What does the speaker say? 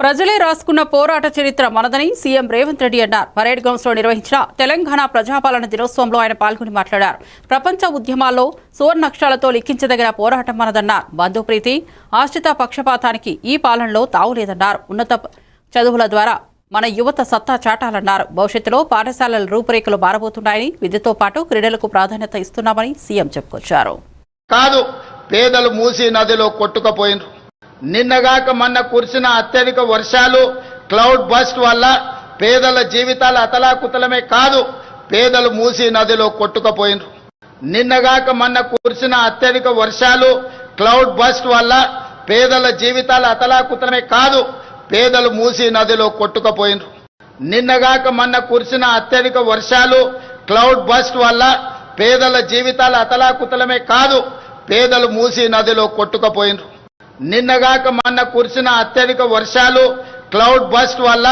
ప్రజలే రాసుకున్న పోరాట చరిత్ర మనదని సీఎం రేవంత్ రెడ్డి అన్నారు. పరేడ్ గ్రౌండ్స్లో నిర్వహించిన తెలంగాణ ప్రజాపాలన దినోత్సవంలో ఆయన పాల్గొని మాట్లాడారు. ప్రపంచ ఉద్యమాల్లో సువర్ణక్షరాలతో లిఖించదగిన పోరాటం మనదన్నారు. బంధుప్రీతి ఆశ్రిత పక్షపాతానికి ఈ పాలనలో తావులేదన్నారు ఉన్నత చదువుల ద్వారా మన యువత సత్తా చాటాలన్నారు. భవిష్యత్తులో పాఠశాలల రూపురేఖలు మారబోతున్నాయని విద్యతో పాటు క్రీడలకు ప్రాధాన్యత ఇస్తున్నామని సీఎం చెప్పుకొచ్చారు. కాదు పేదలు మూసి నదిలో కొట్టుకపోయినారు. నిన్నగాక మొన్న కురిసిన అత్యధిక వర్షాలు క్లౌడ్ బస్ట్ వల్ల పేదల జీవితాలు అతలాకుతలమే కాదు పేదలు మూసి నదిలో కొట్టుకపోయినరు. నిన్నగాక మొన్న కురిసిన అత్యధిక వర్షాలు క్లౌడ్ బస్ట్ వల్ల పేదల జీవితాలు అతలాకుతలమే కాదు పేదలు మూసి నదిలో కొట్టుకపోయినరు. నిన్నగాక మొన్న కురిసిన అత్యధిక వర్షాలు క్లౌడ్ బస్ట్ వల్ల పేదల జీవితాలు అతలాకుతలమే కాదు పేదలు మూసి నదిలో కొట్టుకపోయినరు. నిన్నగాక మొన్న కురిసిన అత్యధిక వర్షాలు క్లౌడ్ బస్ట్ వల్ల